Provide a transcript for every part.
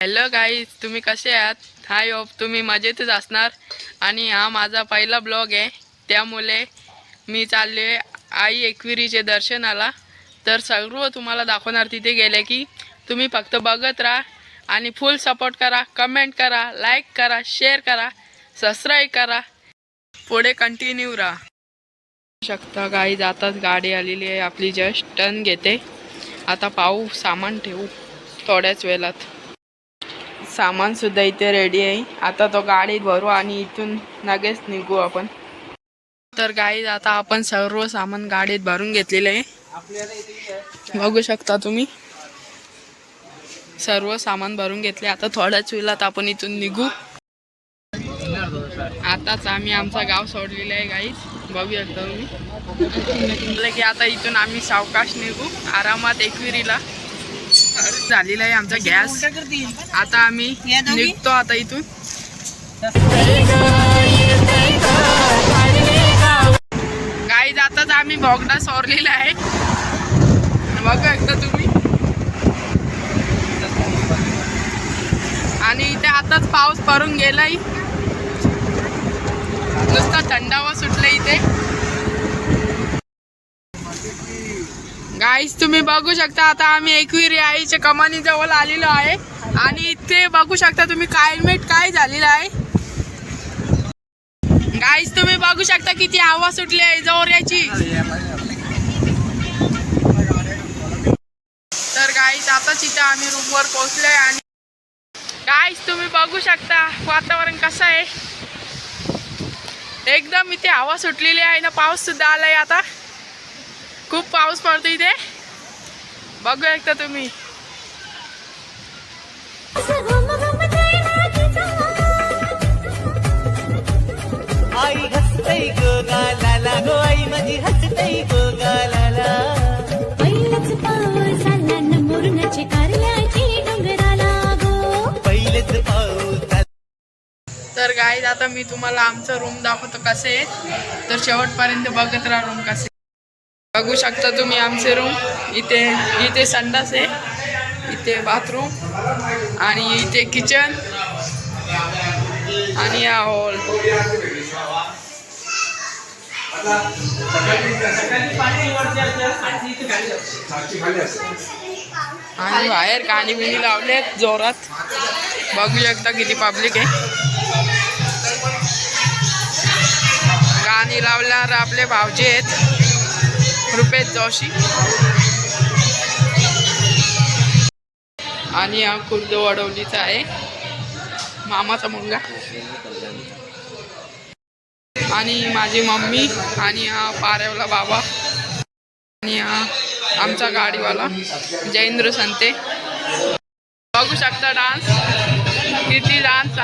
Hello guys तुम्ही कसे आहात? हाय होप तुम्ही मजेतच असणार? आणि हा माझा पहिला ब्लॉग आहे. त्यामुळे मी चालले आई एकविरीचे दर्शनाला. तर सर्व तुम्हाला दाखवणार तिथे गेले की तुम्ही फक्त बघत राहा आणि फुल सपोर्ट करा कमेंट करा लाईक करा शेअर करा सबस्क्राईब करा. पुढे कंटिन्यू राहा. शकता गाई जातात गाडी आलेली आहे. आपली जस्ट टर्न घेते. आता पाहू सामान ठेवू थोड्याच वेळात. सामान सुद्धा इथे रेडी आहे. आता तो गाडीत भरू आणि इथून लगेच निघू आपण. तर गाईज आता आपण सर्व सामान गाडीत भरून घेतलेलं आहे. बघू शकता तुम्ही. सर्व सामान भरून घेतले. आता थोड्याच वेळात आपण इथून निघू. आताच आम्ही आमचा गाव सोडलेला आहे गाईज बघू शकता तुम्ही. म्हटलं की आता इथून आम्ही सावकाश निघू. आरामात एकविरीला. झालेला आहे आमचा गॅस. आता आम्ही निघतो आता इथून. गाईज आताच आम्ही भोगडा सोरलेला आहे. बघू एकदा तुम्ही. आणि इथे आताच पाऊस पडून गेलाय. नुसता थंडावा सुटला इथे. गाईस तुम्ही बघू शकता आता आम्ही एकविरी आईच्या कमानी जवळ आलेलो आहे. आणि इथे बघू शकता तुम्ही क्लायमेट काय झालेलं आहे. गाईस तुम्ही बघू शकता किती आवाज सुटली आहे जोऱ्याची तर गाईस आता तिथं आम्ही रूमवर पोहोचलोय आणि गाईस तुम्ही बघू शकता वातावरण कसं आहे. एकदम इथे हवा सुटलेली आहे ना पाऊस सुद्धा आलाय आता. खूप पाऊस पडतो इथे. बघू एकदा तुम्ही. आई हसतई गो गालाला. गो आई माझी हसतई गो गालाला. पहिलंच पाऊस आला न मोरणाची कारल्याची डोंगराला गो. पहिलेच पाऊस आला. तर गाईज आता मी तुम्हाला आमचं रूम दाखवतो कसे तर शेवटपर्यंत बघत राहा रूम कसे बघू शकता तुम्ही आमचे रूम इथे इथे संडास आहे इथे बाथरूम आणि इथे किचन आणि हा हॉल आणि बाहेर गाणी बिणी लावले जोरात. बघू शकता किती पब्लिक आहे. गाणी लावल्यावर आपले भावजे आहेत. रुपेश जोशी. आणि हा खुर्द वडवलीचा आहे. मामाचा मुलगा. आणि माझी मम्मी आणि हा पारेवला बाबा. आणि हा आमचा गाडीवाला जयेंद्र संते. बघू शकता डान्स. किती डान्स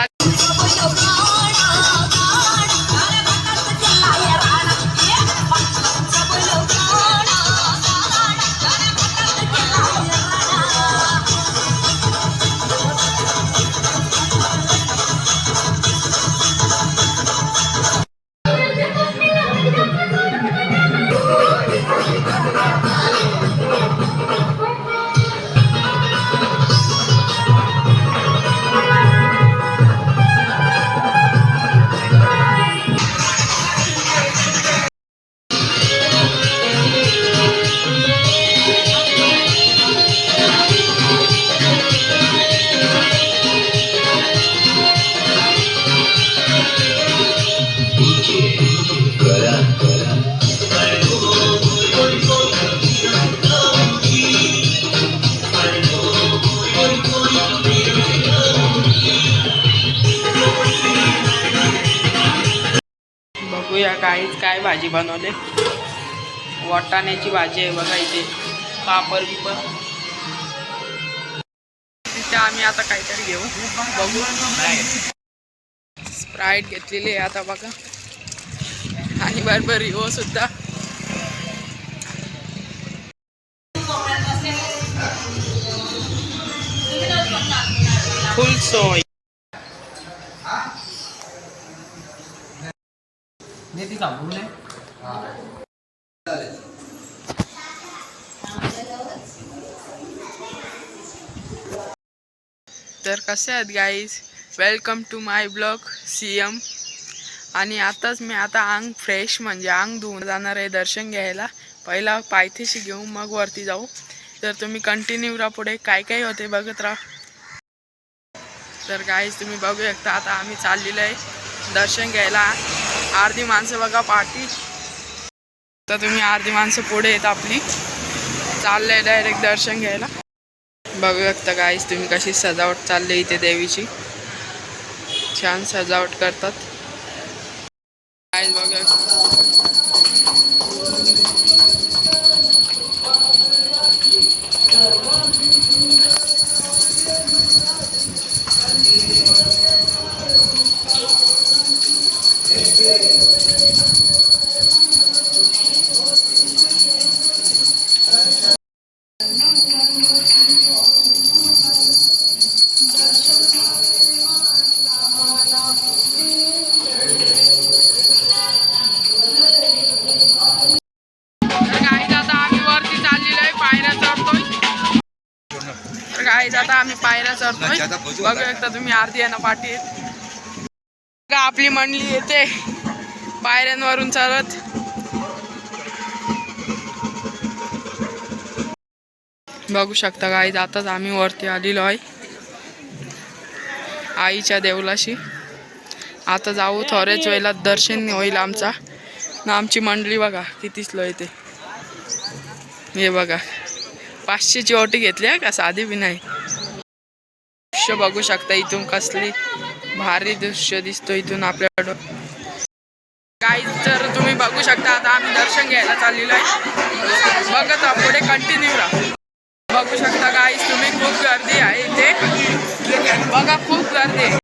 बघूया काहीच काय भाजी बनवले. वाटाण्याची भाजी आहे बघा इथे. पापड बिपर. तिथे आम्ही आता काहीतरी घेऊ. बघू. स्प्राईट घेतलेली आहे आता बघा. आणि बरोबर रिओ हो सुद्धा. फुल सोय तर कसे आहेत guys welcome to my blog C M आणि आताच मी आता अंग फ्रेश म्हणजे अंग धुवून जाणार आहे दर्शन घ्यायला. पहिला पायथेशी घेऊ मग वरती जाऊ. तर तुम्ही कंटिन्यू राहा पुढे. काय काय होते बघत राहा. तर गाईज तुम्ही बघू शकता आता आम्ही चाललेलो आहे दर्शन घ्यायला. अर्धी माणसं बघा पाठी तर तुम्ही अर्धी माणसं पुढे येत आपली. चाललंय डायरेक्ट दर्शन घ्यायला. बघू शकता गाईस तुम्ही कशी सजावट चालली इथे देवीची. छान सजावट करतात. गाईस बघू आता आम्ही पायऱ्या चढतोय. बघू शकता तुम्ही आरती आहे ना पाठी आपली मंडळी येते. पायऱ्यांवरून चालत. बघू शकता गाईज आताच आम्ही वरती आलेलो आहे. आईच्या देवलाशी. आता जाऊ थोड्याच वेळेला दर्शन होईल आमचा. ना आमची मंडळी बघा कितीच लो येते हे बघा. पाचशेची ओटी घेतली आहे का? साधी बी नाही. दृश्य बघू शकता इथून कसली भारी दृश्य दिसतो इथून आपल्याकडं. काही तर तुम्ही बघू शकता आता आम्ही दर्शन घ्यायला चाललेलो आहे. बघत पुढे कंटिन्यू राहा. बघू शकता गाईस तुम्ही खूप गर्दी आहे इथे. बघा खूप गर्दी आहे.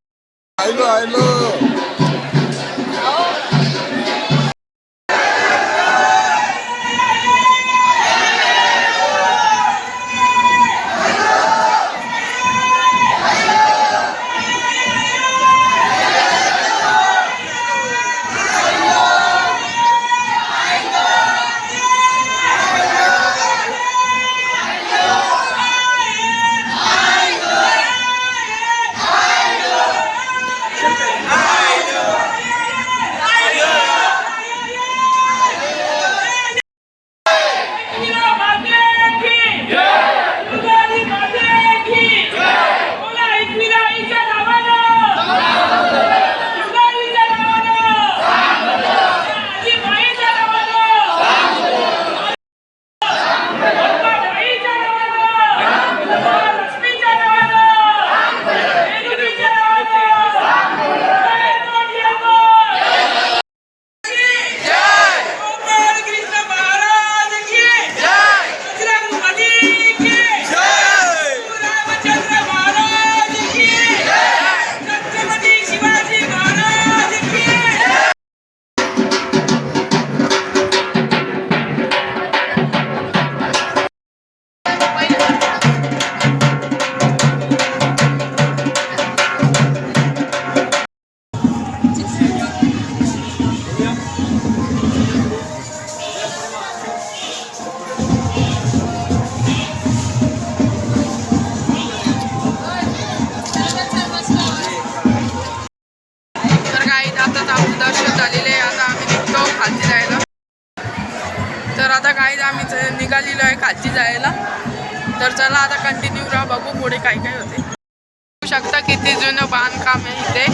पुढे काय काय होते? बघू शकता किती जुनं बांधकाम आहे इथे.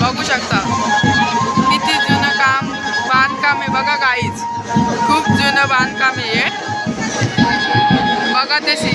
बघू शकता. किती जुनं काम बांधकाम आहे बघा काहीच खूप जुनं बांधकाम आहे बघा ते सी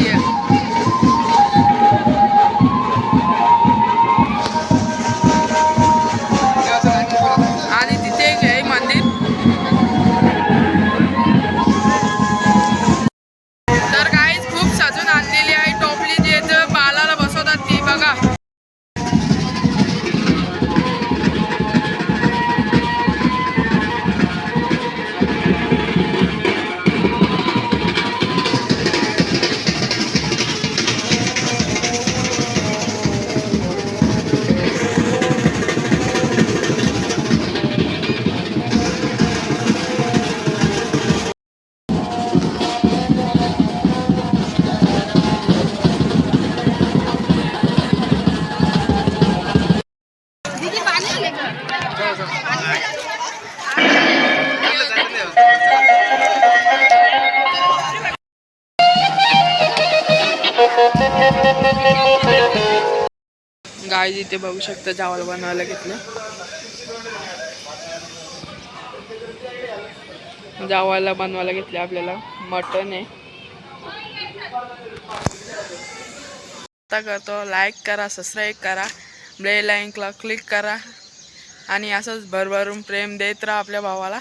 गाय इथे बघू शकता जावळ बनवायला घेतलं. जावायला बनवायला घेतले आपल्याला. मटन आहे. आता करतो लाईक करा सबस्क्राईब करा. बेल लाईनला क्लिक करा. आणि असंच भरभरून प्रेम देत राहा आपल्या भावाला.